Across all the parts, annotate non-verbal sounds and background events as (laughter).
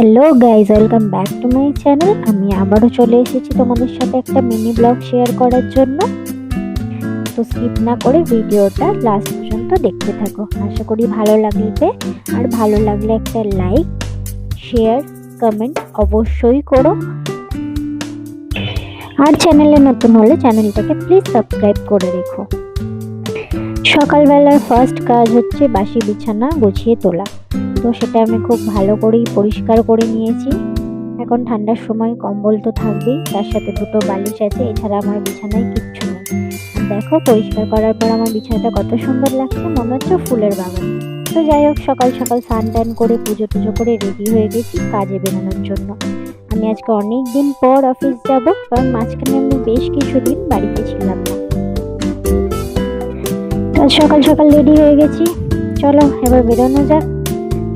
Hello guys welcome back to my channel. আমি আবারও চলে এসেছি তোমাদের সাথে একটা মিনি ব্লগ শেয়ার করার জন্য। তো স্কিপ না করে ভিডিওটা লাস্ট পর্যন্ত দেখতে থাকো। আশা করি ভালো লাগবে। আর ভালো লাগলে একটা লাইক শেয়ার কমেন্ট অবশ্যই করো। আর চ্যানেলে নতুন হলে চ্যানেলটাকে প্লিজ সাবস্ক্রাইব করে রেখো। সকালবেলার ফার্স্ট কাজ হচ্ছে বাসি বিছানা গুছিয়ে তোলা। তো সেটা আমি খুব ভালো করেই পরিষ্কার করে নিয়েছি। এখন ঠান্ডার সময় কম্বল তো থাকবেই, তার সাথে দুটো বালিশ আছে, এছাড়া আমার বিছানায় কিচ্ছু নেই। দেখো, পরিষ্কার করার পর আমার বিছানাটা কত সুন্দর লাগছে, মনে হচ্ছে ফুলের বাগান। তো যাই হোক, সকাল সকাল স্নান টান করে, পুজো টুজো করে রেডি হয়ে গেছি কাজে বেরোনোর জন্য। আমি আজকে অনেক দিন পর অফিস যাব, কারণ মাঝখানে আমি বেশ কিছুদিন বাড়িতে ছিলাম না। তো সকাল সকাল রেডি হয়ে গেছি। চলো, এবার বেরোনো যাক।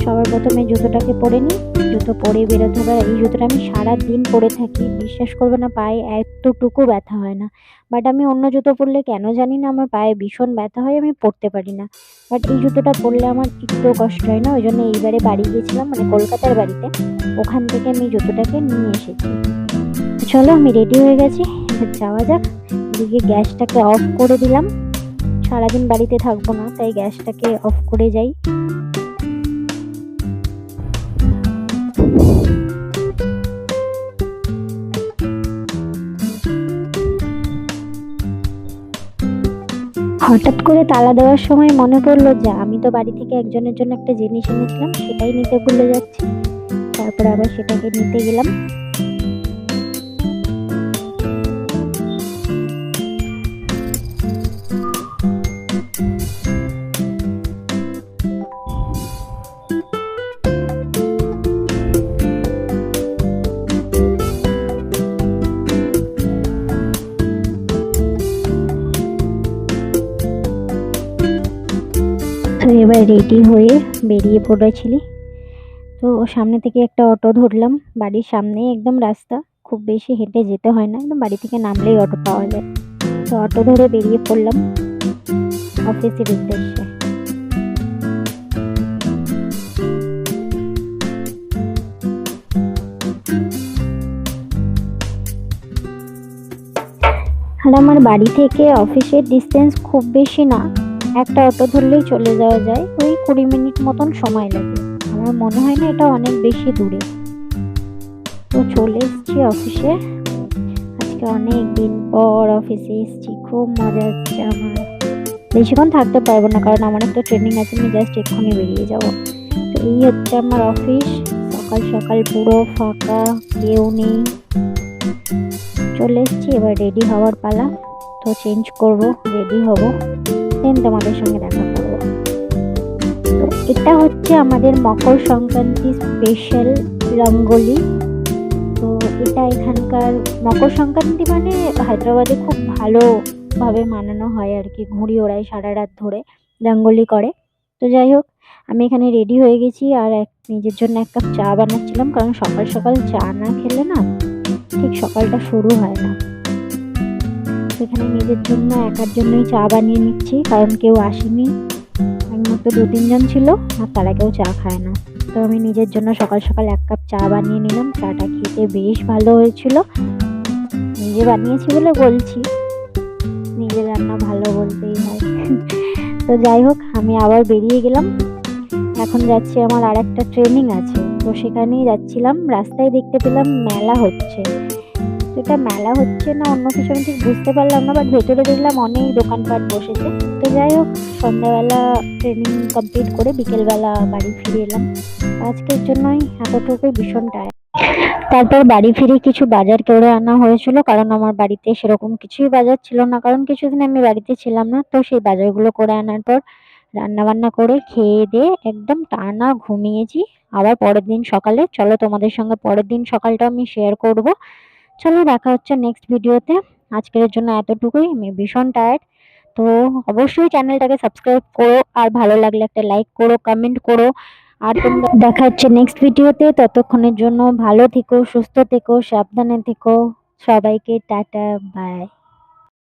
সবার প্রথমে জুতোটাকে পরে নিই। জুতো পরে বেরোতে হবে। এই জুতোটা আমি সারা দিন পরে থাকি। বিশ্বাস করবে না, পায়ে এতটুকু ব্যথা হয় না। বাট আমি অন্য জুতো পরলে কেন জানি না, আমার পায়ে ভীষণ ব্যথা হয়, আমি পরতে পারি না। বাট এই জুতোটা পরলে আমার একটু কষ্ট হয় না, ওই জন্য এইবারে বাড়ি গিয়েছিলাম মানে কলকাতার বাড়িতে। ওখান থেকে আমি জুতোটাকে নিয়ে এসেছি। চলো, আমি রেডি হয়ে গেছি। যাওয়া যাক। এদিকে গ্যাসটাকে অফ করে দিলাম। সারাদিন বাড়িতে থাকব না, তাই গ্যাসটাকে অফ করে যাই। হঠাৎ করে তালা দেওয়ার সময় মনে পড়ল যে আমি তো বাড়ি থেকে একজনের জন্য একটা জিনিস এনেছিলাম, সেটাই নিতে ভুলে যাচ্ছি। তারপরে আবার সেটাকে নিতে গেলাম। তো এবার রেডি হয়ে বেরিয়ে পড়েছিলি। তো সামনে থেকে একটা অটো ধরলাম। বাড়ির সামনেই একদম রাস্তা। খুব বেশি হেঁটে যেতে হয় না। একদম বাড়ি থেকে নামলেই অটো পাওয়া যায়। তো অটো ধরে বেরিয়ে পড়লাম অফিসের উদ্দেশ্যে। আর আমার বাড়ি থেকে অফিসের ডিস্টেন্স খুব বেশি না। একটা অটো ধরলেই চলে যাওয়া যায়, ওই কুড়ি মিনিট মতন সময় লাগে। আমার মনে হয় না এটা অনেক বেশি দূরে। তো চলে এসেছি অফিসে। আজকে অনেক দিন পর অফিসে এসেছি, খুব মজা হচ্ছে আমার। বেশিক্ষণ থাকতে পারব না, কারণ আমার একটা ট্রেনিং আছে, আমি জাস্ট এক্ষুনি বেরিয়ে যাব। তো এই হচ্ছে আমার অফিস। সকাল সকাল পুরো ফাঁকা, কেউ নেই। চলে এসেছি, এবার রেডি হওয়ার পালা। তো চেঞ্জ করব, রেডি হব। দেন তোমাদের সঙ্গে দেখা করব। তো এটা হচ্ছে আমাদের মকর সংক্রান্তি স্পেশাল রঙ্গোলি। তো এটা এখানকার মকর সংক্রান্তি মানে হায়দ্রাবাদে খুব ভালোভাবে মানানো হয় আর কি। ঘুড়ি ওড়ায় সারা রাত ধরে রঙ্গোলি করে। তো যাই হোক, আমি এখানে রেডি হয়ে গেছি আর এক নিজের জন্য এক কাপ চা বানাচ্ছিলাম। কারণ সকাল সকাল চা না খেলে না ঠিক সকালটা শুরু হয় না। সেখানে নিজের জন্য একার জন্যই চা বানিয়ে নিচ্ছি, কারণ কেউ আসেনি। একমাত্র দু তিনজন ছিল, আর তারা কেউ চা খায় না। তো আমি নিজের জন্য সকাল সকাল এক কাপ চা বানিয়ে নিলাম। চাটা খেতে বেশ ভালো হয়েছিল। নিজে বানিয়েছি বলে বলছি। নিজের রান্না ভালো বলতেই হয়। (laughs) তো যাই হোক, আমি আবার বেরিয়ে গেলাম। এখন যাচ্ছি, আমার আর একটা ট্রেনিং আছে। তো সেখানেই যাচ্ছিলাম। রাস্তায় দেখতে পেলাম মেলা হচ্ছে। এটা মেলা হচ্ছে না, অন্য কিছু আমি ঠিক বুঝতে পারলাম না বাট ভেতরে দেখলাম অনেক দোকানপাট বসেছে। তো যাই হোক, সন্ধ্যাবেলা ট্রেনিং কমপ্লিট করে বিকেলবেলা বাড়ি ফিরে এলাম। আজকের জন্যই এতটুকুই ভীষণ টায়ার তারপর বাড়ি ফিরে কিছু বাজার করে আনা হয়েছিল, কারণ আমার বাড়িতে সেরকম কিছুই বাজার ছিল না, কারণ কিছুদিন আমি বাড়িতে ছিলাম না। তো সেই বাজারগুলো করে আনার পর রান্না বান্না করে খেয়ে দিয়ে একদম টানা ঘুমিয়েছি। আবার পরের দিন সকালে, চলো তোমাদের সঙ্গে পরের দিন সকালটা আমি শেয়ার করব। চলো দেখা হচ্ছে নেক্সট ভিডিওতে আজকের জন্য এতটুকুই, আমি ভীষণ টায়ার্ড তো অবশ্যই চ্যানেলটাকে সাবস্ক্রাইব করো, আর ভালো লাগলে একটা লাইক করো কমেন্ট করো। আর তোমরা দেখা হচ্ছে নেক্সট ভিডিওতে ততক্ষণের জন্য ভালো থেকো, সুস্থ থেকো, সাবধানে থেকো। সবাইকে টাটা বাই